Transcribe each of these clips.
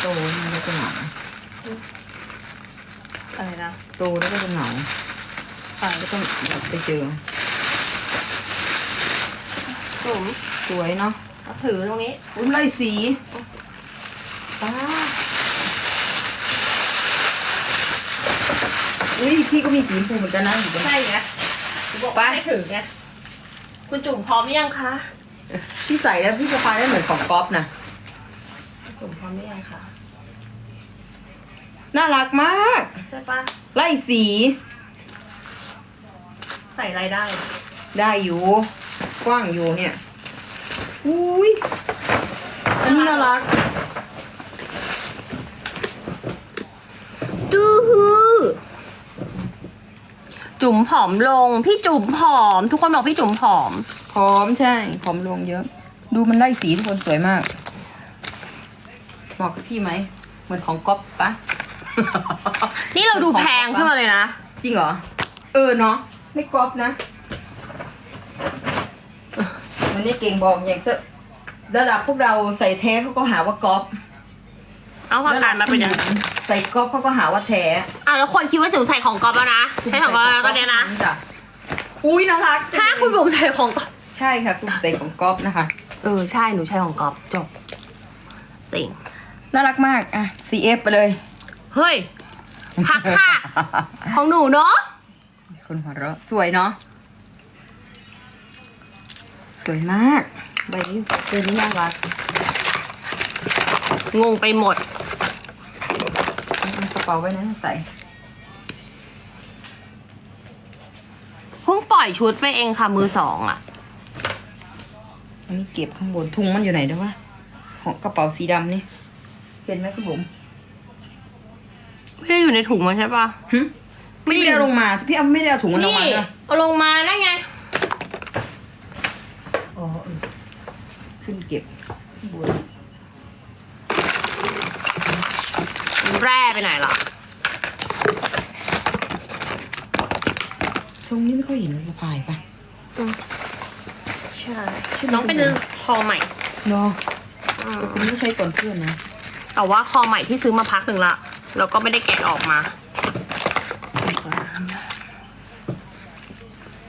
โตนี่ก็จะเหงาอะไรนะโตแล้วก็จะเหงาอ่าก็ต้องแบบไปเจอจุ๋มสวยเนาะเอาถือตรงนี้อุ้ยไล่สีป้า อุ้ยพี่ก็มีสีชมพูเหมือนกันนะอยู่บน ใช่ไงบอกไปให้ถือไงคุณจุ๋มพร้อมหรือยังคะพี่ใส่แล้วพี่สะพายได้เหมือนของก๊อฟนะจุ๋มพร้อมหรือยังคะน่ารักมาก ใช่ปะไล่สีใส่อะไรได้ได้อยู่ กว้างอยู่เนี่ย อุ้ยอันนี้น่ารัก ดูฮือ จุ๋มผอมลง พี่จุ๋มผอม ทุกคนบอกพี่จุ๋มผอมพร้อมใช่พร้อมลงเยอะ ดูมันไล่สีทุกคนสวยมากเหมาะกับพี่ไหม เหมือนของก๊อฟปะ นี่เราดูแพงขึ้นมาเลยนะ จริงเหรอ เออเนาะ ไม่ก๊อฟนะวันนี้เก่งบอกอย่างเสระดับพวกเราใส่แท้เขาก็หาว่าก๊อฟ เอามาการมาเป็นยังไงใส่ก๊อฟเขาก็หาว่าแท้อะแล้วคนคิดว่าจุ๋มใส่ของก๊อฟแล้วนะใช่ของก๊อฟแล้วก็เนี้ยนะจ้ะอุ้ยน่ารักจังถ้าคุณบุ๋มใส่ของก๊อฟใช่ค่ะคุณใส่ของก๊อฟนะคะ เออใช่หนูใช้ของก๊อฟจบสิงน่ารักมากอะ CF ไปเลย เฮ้ยพักค่ะ ของหนูเนาะคนหัวเราะสวยเนาะสวยมากใบนี้เสื้อนี้น่ารักงงไปหมด เอากระเป๋าไว้นะใส่เพิ่งปล่อยชุดไปเองค่ะมือสองอะ อันนี้เก็บข้างบนถุงมันอยู่ไหนเด้อวะของกระเป๋าสีดำนี่เห็นไหมคุณผมไม่ได้อยู่ในถุงมันใช่ปะหึไม่ได้เอาลงมาพี่เอาไม่ได้เอาถุงมันลงนี่มาเลยเอาลงมานั่นไง อ๋อเออขึ้นเก็บข้างบน แร่ไปไหนล่ะทรงนี้ไม่ค่อยเห็นสะพายปะใช่น้องเป็นคอใหม่เนาะอืมแต่คุณไม่ใช้ก่อนเพื่อนนะ แต่ว่าคอใหม่ที่ซื้อมาพักหนึ่งละแล้วก็ไม่ได้แกะออกมา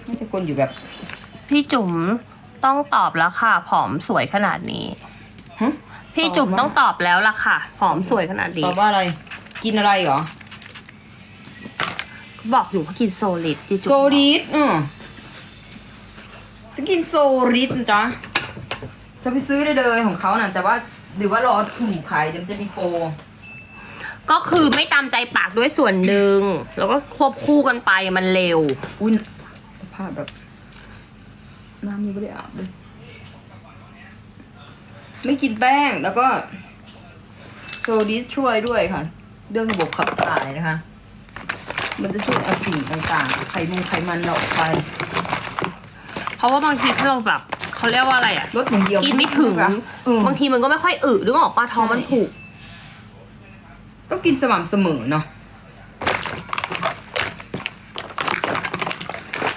น่าจะคนอยู่แบบ พี่จุ๋มต้องตอบแล้วค่ะ ผอมสวยขนาดนี้ฮะ พี่จุ๋มตอบว่าต้องตอบแล้วล่ะค่ะผอมสวยขนาดตนี้อบว่าอะไร กินอะไรเหรอ บอกอยู่ว่ากินโซลิดพี่จุ๋มโซลิดอือสกินโซลิดนะจ๊ะจะไปซื้อได้เลยของเขาน่ะแต่ว่าหรือว่ารอถูกขายเดี๋ยวมันจะมีโปรก็คือไม่ตามใจปากด้วยส่วนหนึ่ง แล้วก็ควบคู่กันไปมันเร็ว อุ้ยสภาพแบบน้ำยังไม่ได้อาบเลย ไม่กินแป้งแล้วก็ โซลิดช่วยด้วยค่ะ เรื่องระบบขับถ่ายนะคะ มันจะช่วยเอาสิ่งต่างๆ ไขมันไขมันเราออกไป เพราะว่าบางทีถ้าเราแบบเขาเรียกว่าอะไรอะลดอย่างเดียวกินไม่ถึงเออบางทีมันก็ไม่ค่อยอึนึกออกปะท้องมันผูก ก็กินสม่ำเสมอเนาะ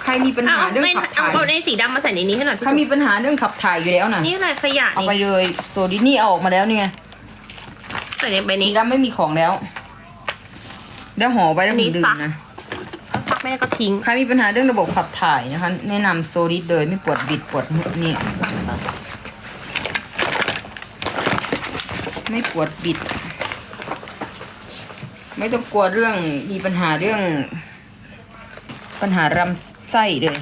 ใค รมีปัญเอาหาเรื่องในขับเอาถ่ายเอาในสีดำมาใส่ในนี้ให้หน่อยพี่ถ้ามีปัญหาเรื่องขับถ่ายอยู่แล้วนะนี่อะไรขยะเอาไปนี่เลยโซดินี่เอาออกมาแล้วนี่ไงใส่ในใบสีนี้ดำไม่มีของแล้วแล้วห่อไว้แล้วอันนี้ดื่ซัมกนะถ้าซักไม่ได้ก็ทิ้งใครมีปัญหาเรื่องระบบขับถ่ายนะคะ แนะนำโซดิสเลยไม่ปวดบิดปวดนี่ไม่ปวดบิด ไม่ต้องกลัวเรื่องมีปัญหาเรื่อง ปัญหารำ ไส้เลย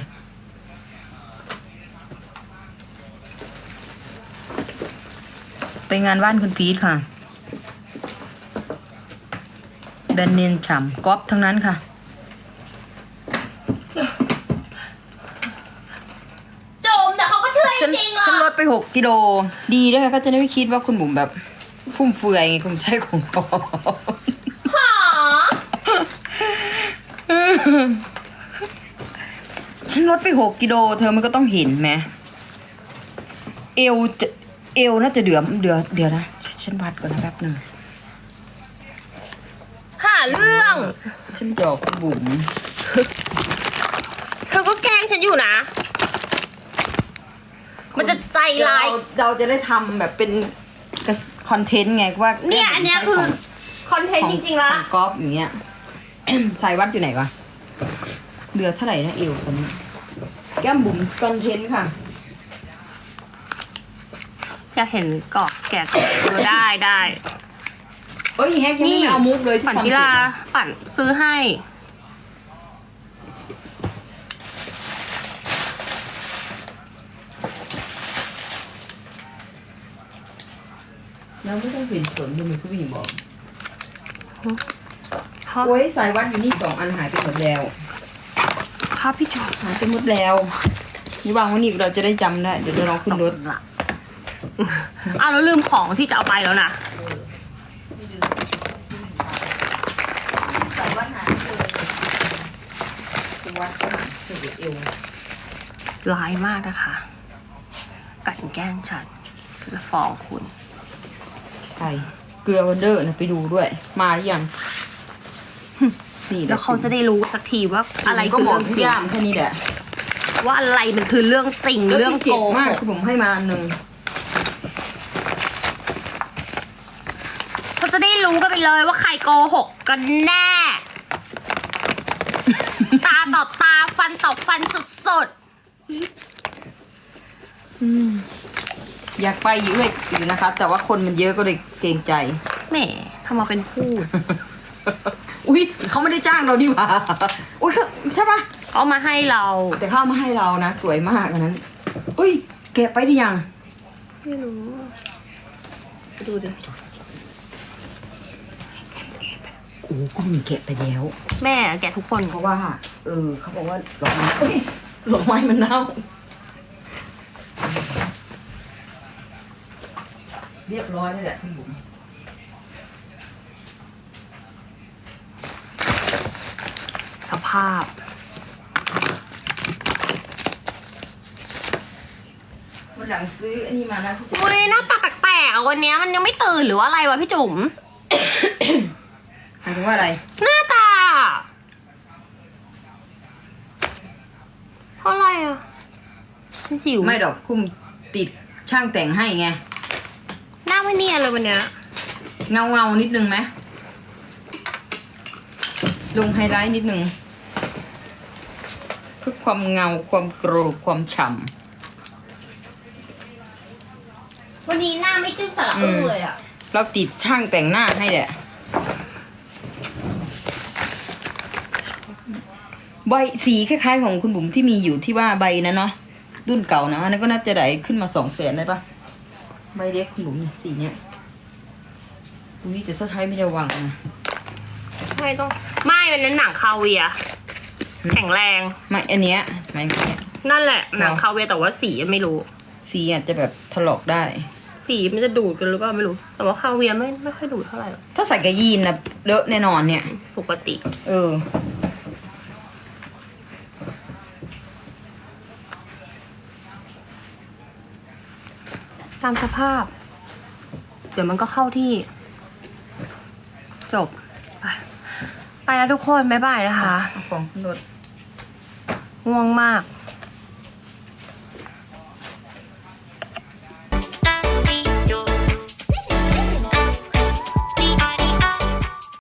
ไปงานบ้านคุณพีทค่ะแบรนด์เนมฉ่ำก๊อปทั้งนั้นค่ะ จมแต่เขาก็เชื่อฉันจริงๆอะฉันลดไปหกกิโล ดีด้วยค่ะก็จะได้ไม่คิดว่าคุณบุ๋มแบบ ฟุ่มเฟือยไงคุณใช่ของเขาหา ฉันลดไปหกกิโลเธอมันก็ต้องเห็นไหมเอวจะเอวน่าจะเดือมเดือเดี๋ยวนะฉันฉันวัดก่อนนะแป๊บหนึ่งหาเรื่อง ฉันหยอกคุณบุ๋มแกล้งฉันอยู่นะ มันจะใจร้ายเเราจะได้ทำแบบเป็นคอนเทนต์ไงว่าเนี่ยอันเนี้ยคือ คอนเทนต์จริงๆละ ของกอล์ฟอย่างเงี้ย สายวัดอยู่ไหนวะ เดือเท่าไหร่นะเอวตอนนี้ แก้มบุ๋มคอนเทนต์ค่ะ อยากเห็นกรอบแกะกรอบเออได้ได้เอ้ยแฮกยังไม่ได้เอามุกเลยที่ปั่นทำจิเสร็จลาอะปั่นซื้อให้ แล้วไม่ต้องเปลี่ยนสนดูมือผู้หญิงบอกครับโอ้ยสายวัดอยู่นี่สองอันหายไปหมดแล้ว ครับพี่จูนหายไปหมดแล้วนี่วางไว้นี่เราจะได้จำได้เดี๋ยวเราลองขึ้นรถละอ้าวแล้วลืมของที่จะเอาไปแล้วนะสายวัดหายไปเลยคือวัดสนามเสือเอวร้ายมากนะคะกลันแกล้งฉันฉันจะฟ้องคุณใช่เกลือวันเดอร์นะไปดูด้วย มาหรือยัง นี่หะแล้วเขาจะได้รู้สักทีว่าอะไรก็คือบอกเรื่องจพี่ริงย่ามแค่นี้แหละว่าอะไรมันคือเรื่องจริงเรื่องเจ็โกบหมากกคือผมให้มาอันหนึ่งเขาจะได้รู้กันไปเลยว่าใครโกหกกันแน่ ตาต่อตาฟันต่อฟันสุดอยากไปอยู่ด้วยอยู่นะคะ แต่ว่าคนมันเยอะก็เลยเกรงใจ ๆแหมทำมาเป็นพูด อุ้ยเขาไม่ได้จ้างเราดีหว่าอุ้ยเขาใช่ปะเอามาให้เรา แต่เขาเอามาให้เรานะสวยมากอันนั้น อุ้ยแกะไปหรือยัง ไม่รู้ไปดูดิโอ้ก็มีแกะไปแล้ว แม่แกะทุกคนเพราะว่า เออเขาบอกว่าดอกไม้เอ้ยดอกไม้มันเน่าเรียบร้อยนี่แหละคุณบุ๋ม ภาพวันหลังซื้ออันนี้มานะทุกคน อุ้ยหน้าตาแปลกๆอะวันเนี้ยมันยังไม่ตื่นหรือว่าอะไรวะพี่จุ๋ม หมายถึงว่าอะไร หน้าตาเพราะอะไรอะเป็นสิวไม่ดอกคุ้มติดช่างแต่งให้ไง หน้าไม่เนียนเลยวันเนี้ยเงาเงาๆนิดนึงไหมลงไฮไลท์นิดนึง เพื่อความเงาความโกรธความฉ่วันนี้หน้าไม่จืดสระอึ้งเลยอะำเราติดช่างแต่งหน้าให้แหละใบสีคล้ายๆของคุณบุ๋มที่มีอยู่ที่ว่าใบนั้นเนาะรุ่นเก่านะอันนั้นก็น่าจะได้ขึ้นมาสองแสนได้ปะใบเล็กคุณบุ๋มเนี่ยสีเนี้ยอุ้ยแต่ถ้าใช้ไม่ระวังนะ ไม่ต้อง ไม่วันนั้นหนังคาเวียร์ แข็งแรง ไม่อันเนี้ยหมายถึงเนี้ยนั่นแหละหนังหรอคาเวียร์แต่ว่าสีไม่รู้ สีอาจจะแบบถลอกได้ สีมันจะดูดกันหรือเปล่าไม่รู้ แต่ว่าคาเวียร์ไม่ไม่ค่อยดูดเท่าไหร่หรอกถ้าใส่กระยีนนะเลอะแน่นอนเนี่ย ปกติ เออ ตามสภาพ เดี๋ยวมันก็เข้าที่ จบไป ไปแล้วทุกคน บ๊ายบายนะคะ เอาของขึ้นรถ ง่วงมาก